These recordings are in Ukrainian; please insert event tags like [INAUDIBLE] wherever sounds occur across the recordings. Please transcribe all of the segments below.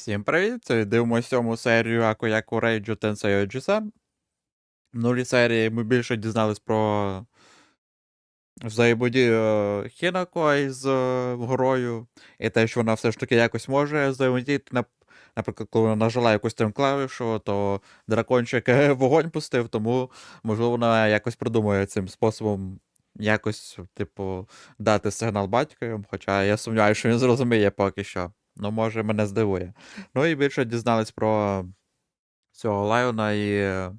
Всім привіт! Дивимося сьому серію Акояку Рейджу Tensei Oji-san. В минулій серії ми більше дізнались про взаємодію Хінако із е, горою, і те, що вона все ж таки якось може взаємодіяти. Наприклад, коли вона нажала якусь там клавішу, то дракончик е, вогонь пустив, тому, можливо, вона якось придумає цим способом якось, типу, дати сигнал батькові, хоча я сумніваюся, що він зрозуміє поки що. Ну, може, мене здивує. Ну і більше дізнались про цього Лайона і е,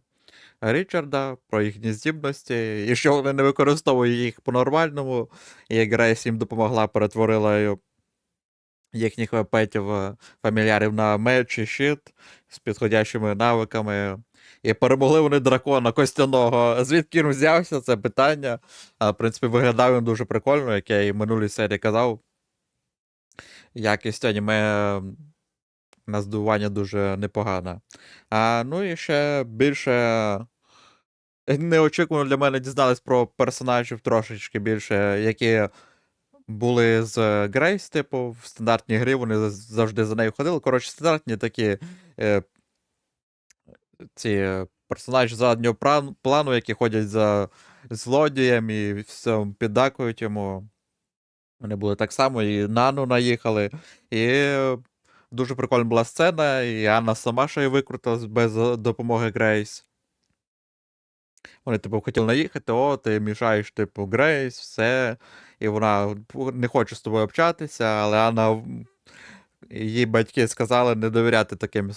Річарда, про їхні здібності, і що вони не використовують їх по-нормальному, і як Грейс їм допомогла, перетворила їхніх петів е, фамільярів на меч і щит з підходящими навиками. І перемогли вони дракона костяного. Звідки він взявся, це питання. А, в принципі, виглядав він дуже прикольно, як я і минулій серії казав. Якість аніме на здивування дуже непогана. А, ну і ще більше неочікувано для мене дізнались про персонажів трошечки більше, які були з Грейс, типу, в стандартній грі, вони завжди за нею ходили. Коротше, стандартні такі е, ці е, персонажі заднього плану, які ходять за злодієм і все піддакують йому. Вони були так само, і Нану наїхали. І дуже прикольна була сцена, і Анна сама ще й викрутилась без е, допомоги Грейс. Вони, типу, хотіли наїхати, о, ти мішаєш, типу, Грейс, все. І вона не хоче з тобою общатися, але Анна. Її батьки сказали не довіряти таким,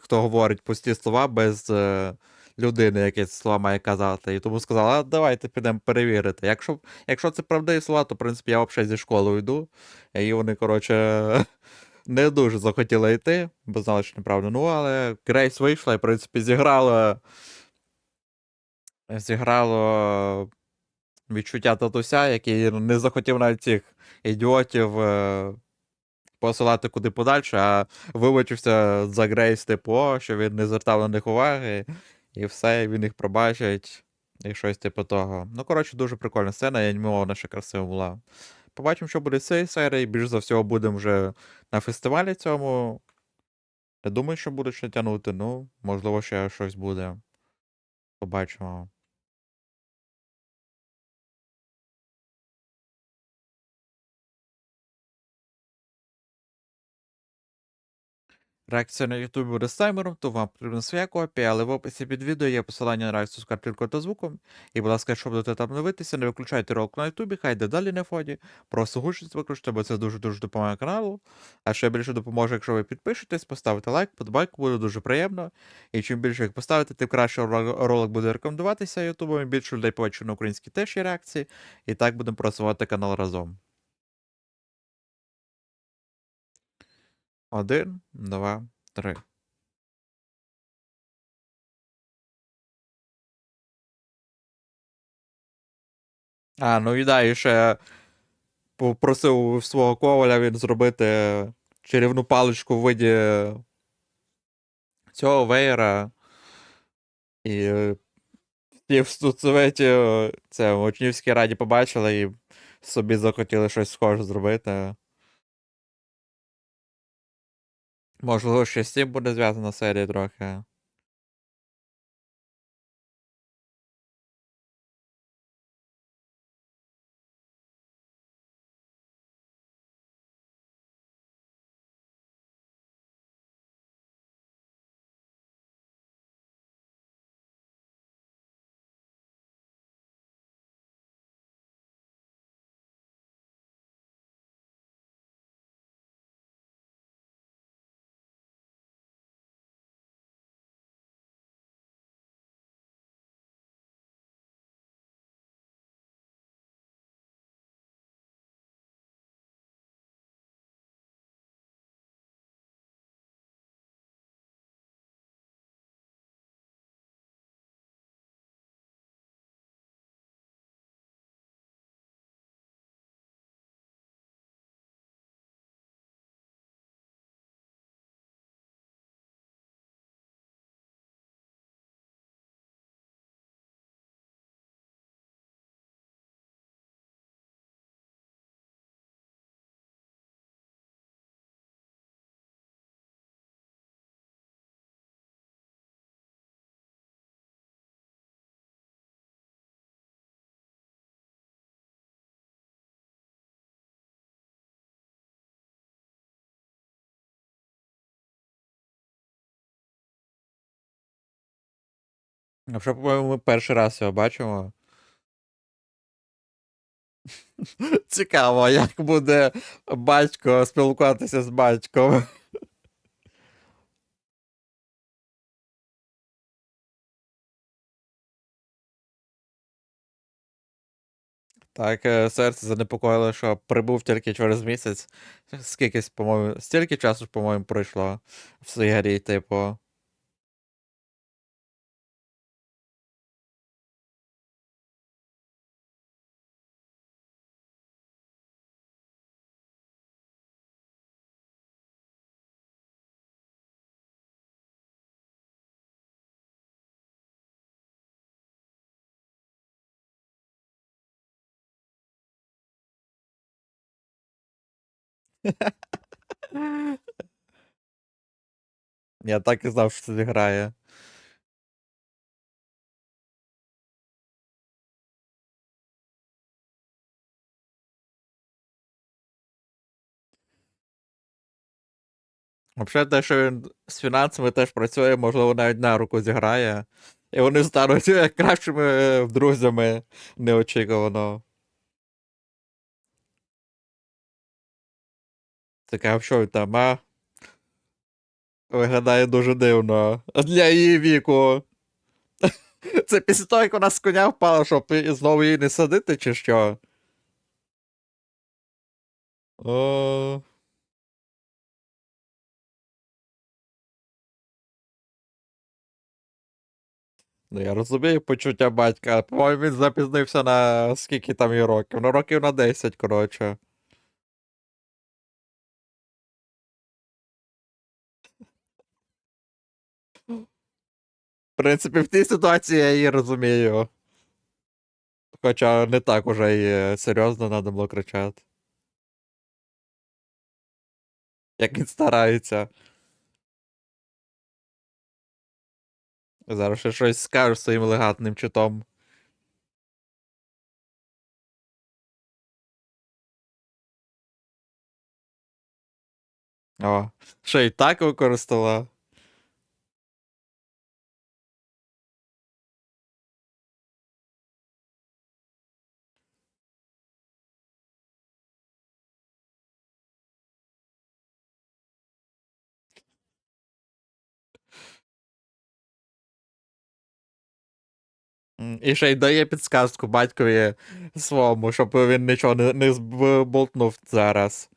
хто говорить пусті слова без е, людини, яке слова має казати. І тому сказала, а давайте підемо перевірити. Якщо, якщо це правдиві слова, то в принципі я взагалі зі школи йду. І вони, коротше, [LAUGHS] не дуже захотіли йти, бо знали, що неправда. Ну, але Грейс вийшла і, в принципі, зіграла. Зіграло відчуття татуся, який не захотів навіть цих ідіотів е, посилати куди подальше, а вибачився за Грейс, типу, о, що він не звертав на них уваги, і все, і він їх пробачить, і щось типу того. Ну, коротше, дуже прикольна сцена, і анімована ще красива була. Побачимо, що буде з цієї серії. Більш за всього будемо вже на фестивалі цьому. Не думаю, що будуть ще тягнути, ну, можливо, ще щось буде. Побачимо. Реакція на YouTube буде з таймером, то вам потрібна своя копія, але в описі під відео є посилання на реакцію з картинкою та звуком. І, будь ласка, якщо будете там дивитися, не виключайте ролик на YouTube, хай йде далі на фоні. Просто гучність виключте, бо це дуже-дуже допомагає каналу. А ще більше допоможе, якщо ви підпишетесь, поставите лайк, подбайку, буде дуже приємно. І чим більше їх поставите, тим краще ролик буде рекомендуватися YouTube, і більше людей побачить на українській теж є реакції. І так будемо просувати канал разом. Один, два, три. А, ну і да, і ще попросив свого коваля він зробити чарівну паличку в виді цього веєра. І всі в стуцеветі е, це в учнівській раді побачили і собі захотіли щось схоже зробити. Можливо, ще з цим буде зв'язана серія трохи. Вже, по-моєму, ми перший раз його бачимо. [LAUGHS] Цікаво, як буде батько спілкуватися з батьком. Так, е, серце занепокоїло, що прибув тільки через місяць. Скільки, по-моєму, стільки часу, по-моєму, пройшло в грі, типу. Я так і знав, що це зіграє. Взагалі, те, що він з фінансами теж працює, можливо, навіть на руку зіграє. І вони стануть е, кращими е, друзями неочікувано. Цікаво, що там, а? Виглядає дуже дивно. Для її віку. [LAUGHS] Це після того, як вона з коня впала, щоб знову її не садити, чи що? О... Ну, я розумію почуття батька, по-моєму, він запізнився на скільки там їй років. Ну, років на 10, коротше. Принципі, в тій ситуації я її розумію. Хоча не так уже і серйозно треба було кричати. Як він старається. Зараз ще щось скажеш своїм легатним читом. О, ще й так використала. І ще й дає підсказку батькові своєму, щоб він нічого не, не зболтнув зараз.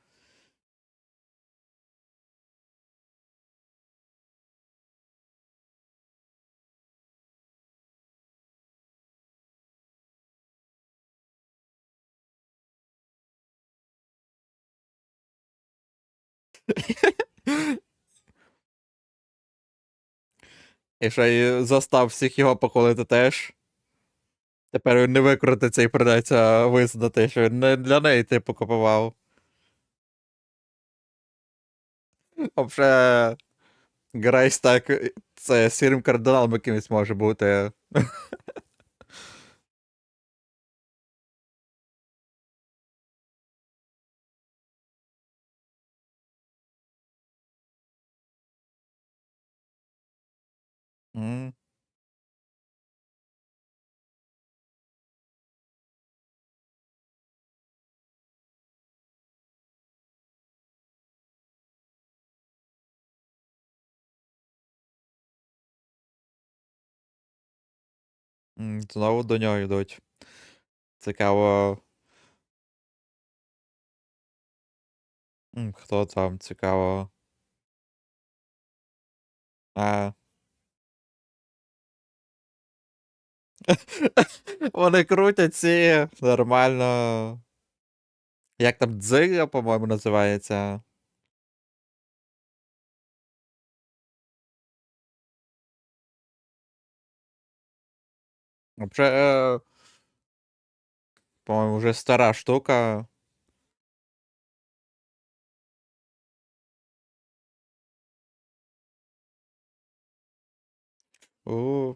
І ще й застав всіх його похвалити теж. Тепер він не викрутиться і придеться визнати, що він не для неї типу купував. А Грейс так. Це сірим кардиналом якимось може бути. М. Знову до нього йдуть. Цікаво. Хто там цікаво? А. [LAUGHS] Вони крутять ці нормально. Як там дзига, по-моєму, називається. Вообще, е, по-моєму, вже стара штука. У.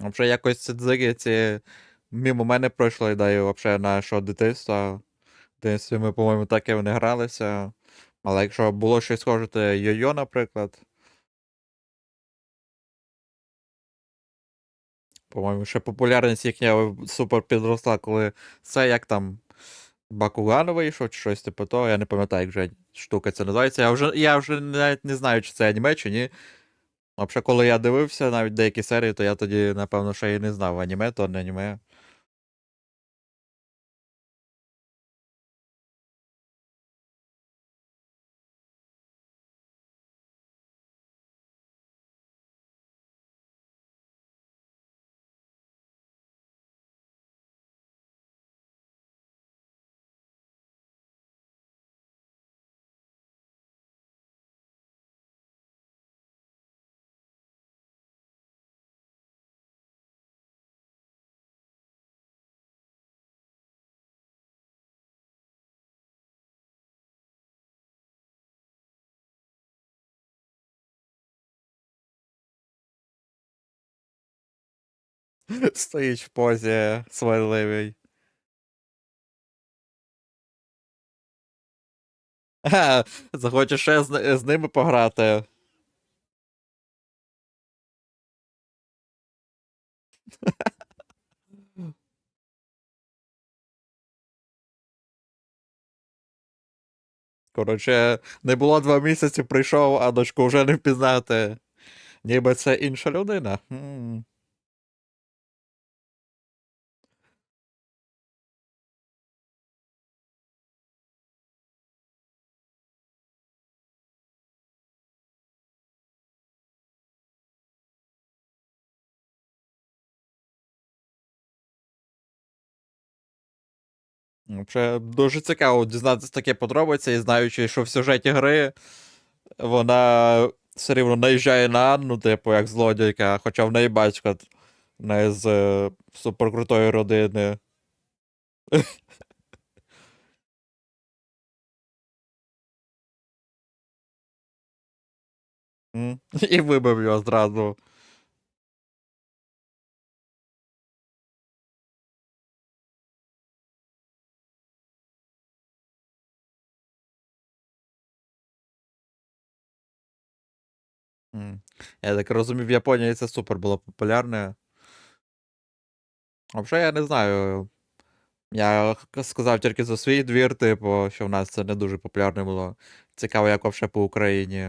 Вообще якось ці дзиги ці мимо мене пройшли, да і вообще нашого дитинства. В дитинстві ми, по-моєму, так і вони гралися. Але якщо було щось схоже, то Йо-Йо, наприклад. По-моєму, ще популярність їхня супер підросла, коли це як там Бакуган вийшов, чи щось типу того. Я не пам'ятаю, як вже штука це називається. Я вже я вже навіть не знаю, чи це аніме, чи ні. Взагалі, коли я дивився навіть деякі серії, то я тоді, напевно, ще і не знав, аніме, то не аніме. [LAUGHS] Стоїть в позі сварливій. Ха, [LAUGHS] захочеш ще з, з ними пограти. [LAUGHS] Коротше, не було два місяці, прийшов, а дочку вже не впізнати. Ніби це інша людина. М. Взагалі, дуже цікаво дізнатися таке подробиці, і знаючи, що в сюжеті гри вона все рівно наїжджає на Анну, типу, як злодійка, хоча в неї батько не з е, суперкрутої родини. [LAUGHS] [LAUGHS] І вибив його зразу. Я так розумію, в Японії це супер було популярне. Взагалі, я не знаю. Я сказав тільки за свій двір, типу, що в нас це не дуже популярне було. Цікаво, як взагалі по Україні.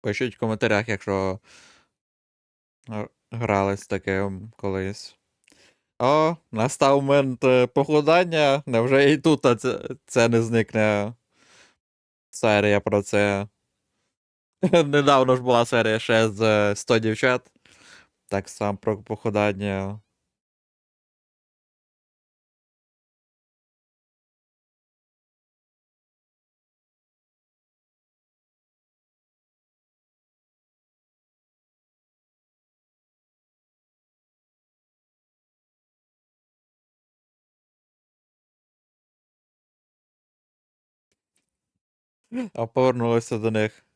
Пишіть в коментарях, якщо г- грали з таким колись. О, настав момент е, похудання. Невже і тут це, це не зникне серія про це. [LAUGHS] Недавно ж була серія ще з е, 100 дівчат. Так само про похудання. А повернулися до них.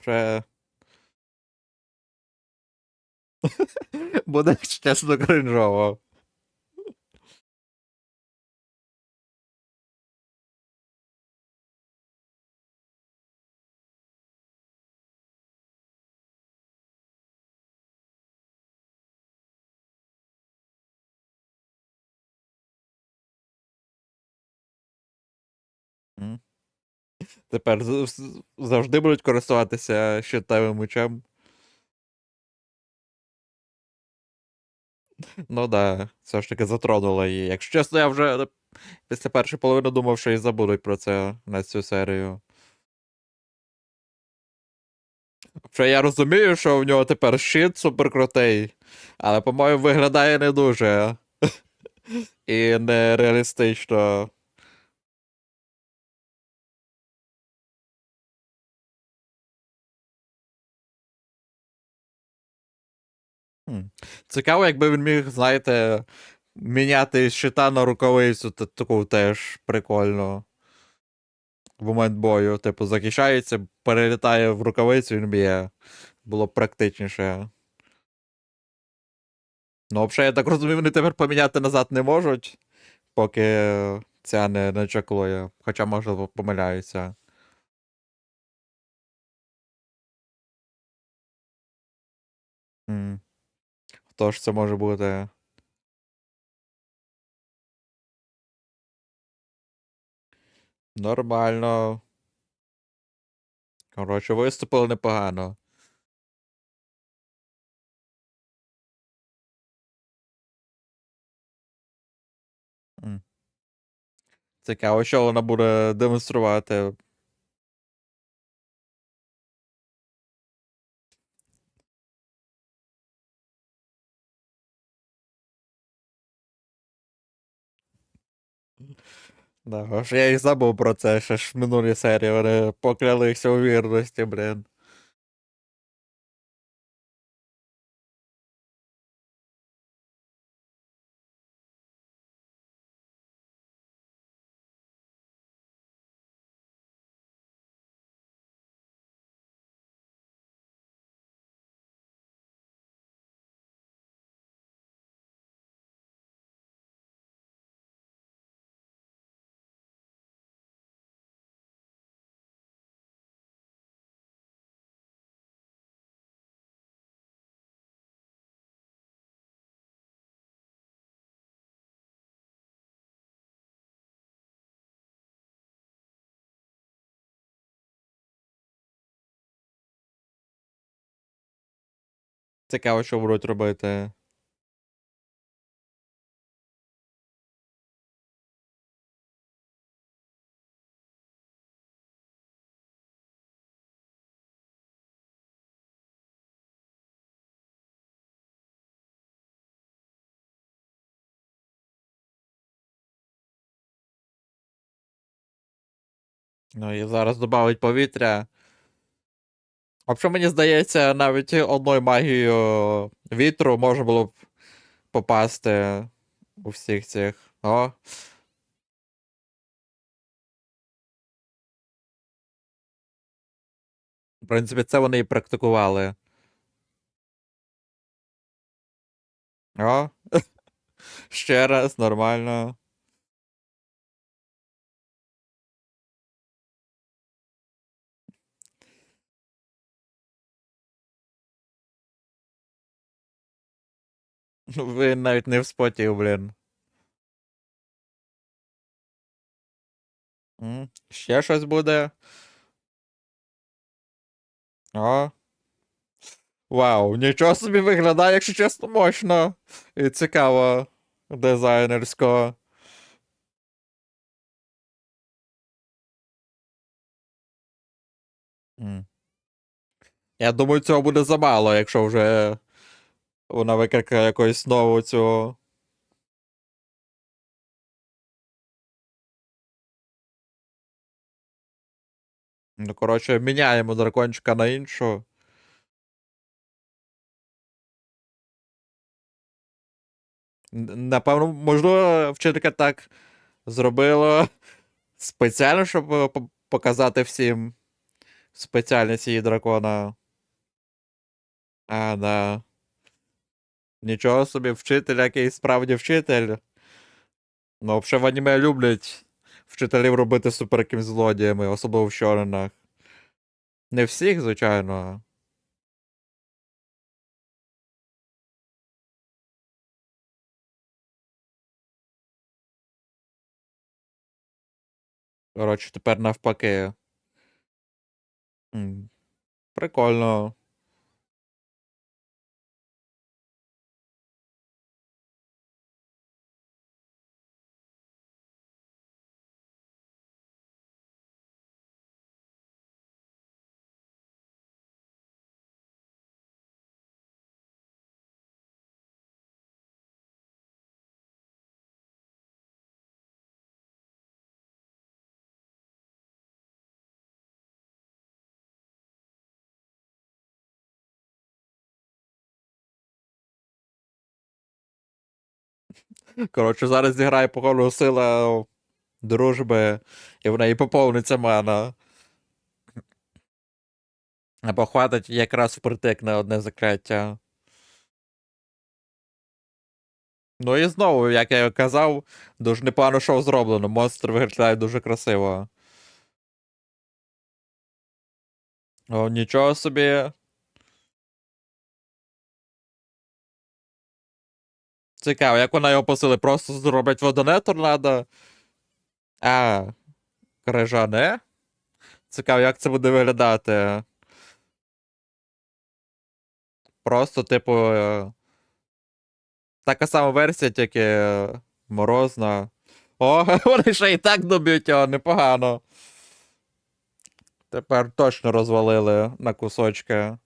Вже буде чесно кринжово. Тепер завжди будуть користуватися щитовим мечем. Ну да, все ж таки затронуло її. Якщо чесно, я вже після першої половини думав, що і забудуть про це на цю серію. Що я розумію, що в нього тепер щит суперкрутий, але, по-моєму, виглядає не дуже. [LAUGHS] І нереалістично. Цікаво, якби він міг, знаєте, міняти щита на рукавицю, таку теж прикольно. в момент бою. Типу, захищається, перелітає в рукавицю, він б'є. Було б практичніше. Ну, взагалі, я так розумію, вони тепер поміняти назад не можуть, поки ця не, не чаклує. Хоча, можливо, помиляюся. М. Хто ж це може бути? Нормально. Коротше, виступили непогано. Цікаво, що вона буде демонструвати. Да, аж я і забув про це, ще ж в минулій серії вони поклялися у вірності, блін. Цікаво, що будуть робити. Ну і зараз додавить повітря. А мені здається, навіть одною магією вітру можна було б попасти у всіх цих. О. В принципі, це вони і практикували. О. [LAUGHS] Ще раз, нормально. Він навіть не вспотів, блін. М, Ще щось буде. О. Вау, нічого собі виглядає, якщо чесно, мощно. І цікаво. Дизайнерсько. Я думаю, цього буде замало, якщо вже вона викликає якусь нову цю. Ну, коротше, міняємо дракончика на іншу. Напевно, можливо, вчителька так зробила [LAUGHS] спеціально, щоб е, показати всім спеціальність її дракона. А, да. Нічого собі, вчитель, який справді вчитель. Ну, взагалі в аніме люблять вчителів робити супер якимсь злодіями, особливо в щоринах. Не всіх, звичайно. Коротше, тепер навпаки. Прикольно. Коротше, зараз зіграє походу сила дружби, і в неї поповниться мана. Або хватить якраз впритик на одне закляття. Ну і знову, як я казав, дуже непогано шоу зроблено. Монстр виглядає дуже красиво. О, нічого собі. Цікаво, як вона його посили? Просто зроблять водяне торнадо? А, крижане? Цікаво, як це буде виглядати. Просто, типу. е, Така сама версія, тільки е, морозна. О, [LAUGHS] вони ще і так доб'ють його, непогано. Тепер точно розвалили на кусочки.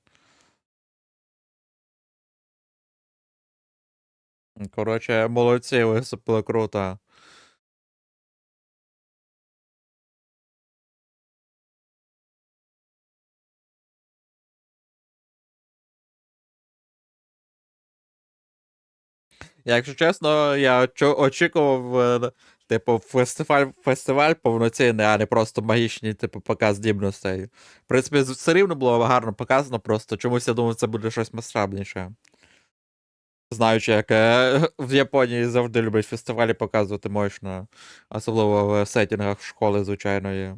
Коротше, молодці, висипали круто. Якщо чесно, я очікував, е, типу, фестиваль, фестиваль повноцінний, а не просто магічний, типу, показ здібностей. В принципі, все рівно було гарно показано, просто чомусь я думав, це буде щось масштабніше. Знаючи, як [LAUGHS] в Японії завжди люблять фестивалі показувати мощно, особливо в сетінгах школи звичайної.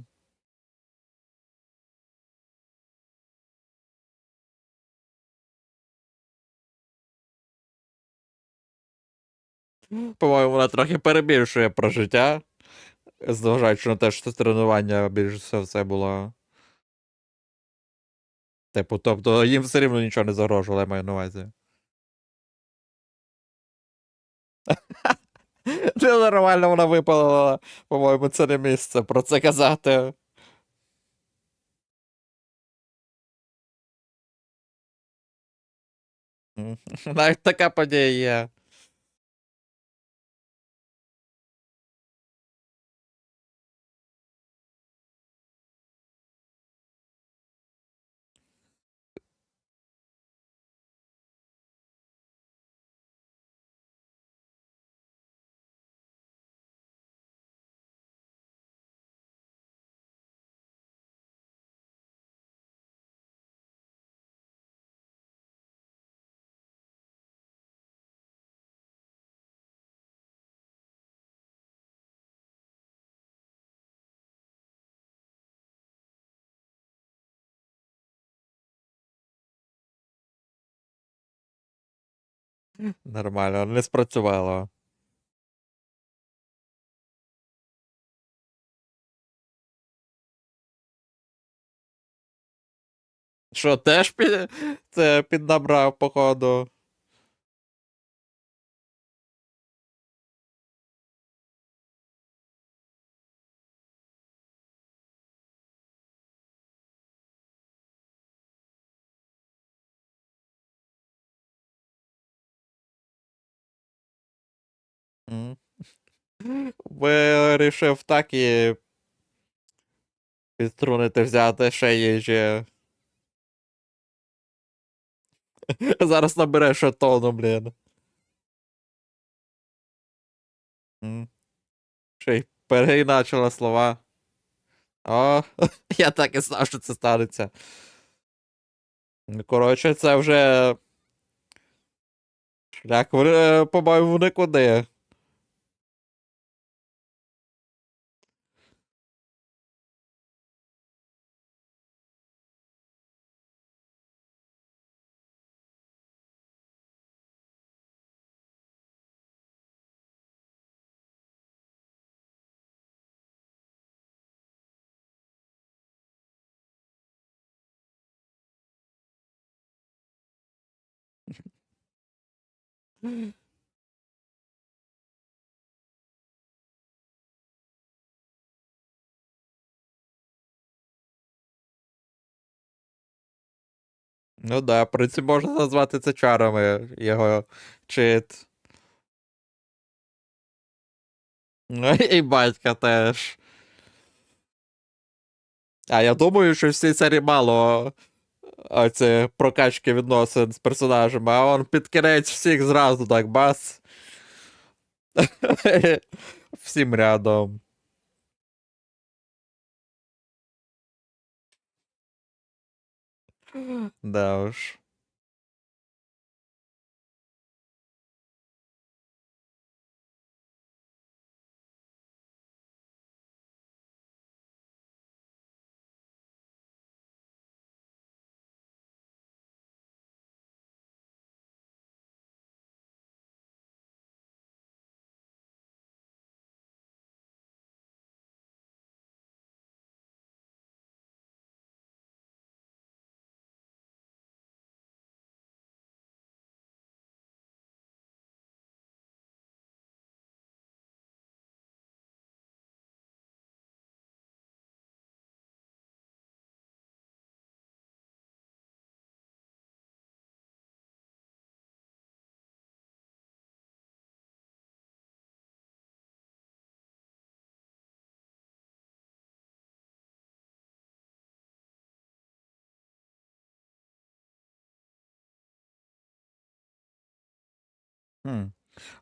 По-моєму, вона трохи перебільшує про життя, зважаючи на те, що тренування більш все все було. Типу, тобто їм все рівно нічого не загрожувало, я маю на увазі. [LAUGHS] Ненормально вона випалила, по-моєму, це не місце про це казати. Навіть така подія є. Нормально, не спрацювало. Що, теж під... це піднабрав, походу. Вирішив так і підструнити взяти ще їжі. [LAUGHS] Зараз набере ще тону, блін. Ще й переіначила слова. О, [LAUGHS] я так і знав, що це станеться. Коротше, це вже. Шлях, в- е, по-моєму, нікуди. Ну да, в принципі, можна назвати це чарами його чит. Ну [LAUGHS] і батька теж. А я думаю, що всі царі мало оці прокачки відносин з персонажами, а он під кінець всіх зразу так бас. [LAUGHS] Всім рядом. [GASPS] Да уж.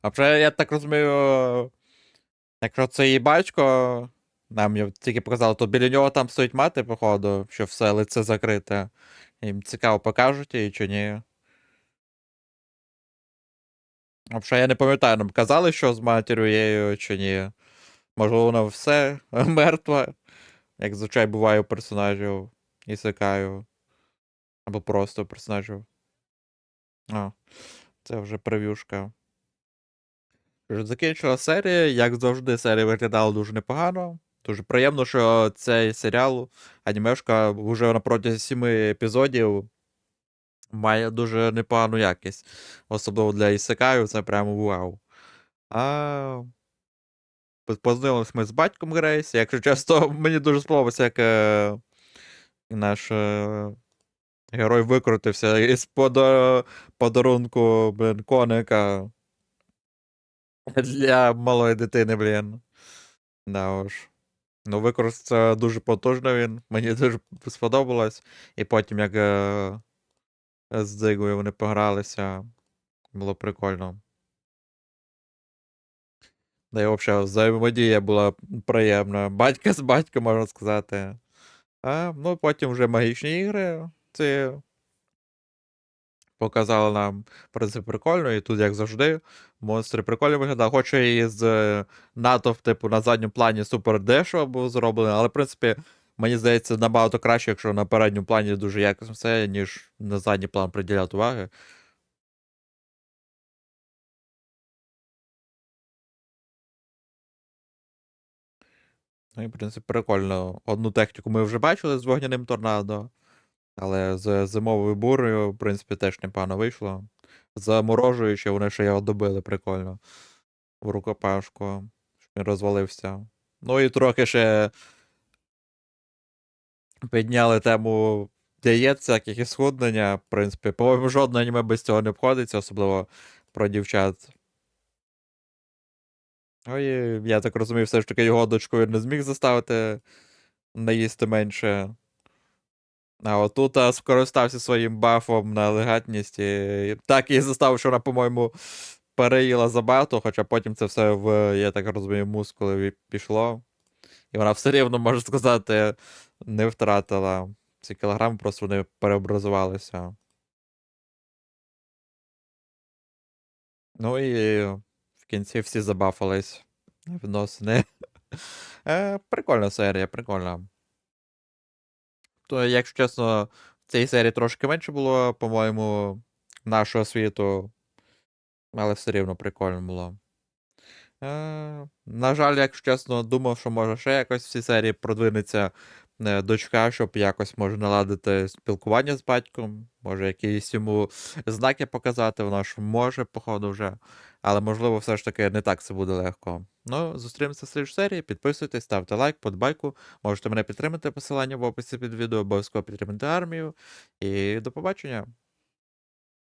А вже я так розумію, якщо це її батько, нам тільки показали, то біля нього там стоїть мати, походу, що все лице закрите. Їм цікаво, покажуть її чи ні. Вже я не пам'ятаю, нам казали, що з матір'ю єю чи ні. Можливо, вона все [LAUGHS] мертва, як зазвичай буває у персонажів Ісекаю. Або просто персонажів. А, це вже прев'юшка. Закінчила серія, як завжди, серія виглядала дуже непогано. Дуже приємно, що цей серіал, анімешка, вже на протязі сіми епізодів має дуже непогану якість. Особливо для Ісекаю, це прямо вау. А... поз- Познайомились ми з батьком Грейс. Якщо чесно, [LAUGHS] мені дуже сподобалося, як е... наш е... герой викрутився із подарунку, блін, коника. Для малої дитини, блін. Да уж. Ну, використався дуже потужно він. Мені дуже сподобалось. І потім, як е... з Дзигою вони погралися, було прикольно. Да і взагалі, взаємодія була приємна. Батька з батьком, можна сказати. А, ну, потім вже магічні ігри. Показали нам, в принципі, прикольно, і тут, як завжди, монстри прикольно виглядали. Хоч і з е, натовп, типу, на задньому плані супер дешево був зроблений, але, в принципі, мені здається, набагато краще, якщо на передньому плані дуже якісно все, ніж на задній план приділяти уваги. Ну і, в принципі, прикольно. Одну техніку ми вже бачили з вогняним торнадо, але з зимовою бурею, в принципі, теж непогано вийшло. Заморожуючи, вони ще його добили прикольно. В рукопашку, щоб він розвалився. Ну і трохи ще підняли тему дієт, всяких і схуднення. В принципі, по-моєму, жодне аніме без цього не обходиться, особливо про дівчат. Ой, я так розумію, все ж таки його дочку він не зміг заставити наїсти менше. А отут а, скористався своїм бафом на елегантність і так її заставив, що вона, по-моєму, переїла забагато, хоча потім це все в, я так розумію, мускули пішло. І вона все рівно, можна сказати, не втратила ці кілограми, просто вони переобразувалися. Ну і в кінці всі забафались відносини. [LAUGHS] Е, прикольна серія, прикольна. То, якщо чесно, в цій серії трошки менше було, по-моєму, нашого світу, але все рівно прикольно було. Е, на жаль, якщо чесно, думав, що може ще якось в цій серії продвинеться е, дочка, щоб якось може наладити спілкування з батьком, може якісь йому знаки показати, вона ж може, походу, вже. Але можливо, все ж таки не так це буде легко. Ну, зустрінемося в слідчій серії. Підписуйтесь, ставте лайк, подбайку. Можете мене підтримати, посилання в описі під відео, обов'язково підтримати армію. І до побачення!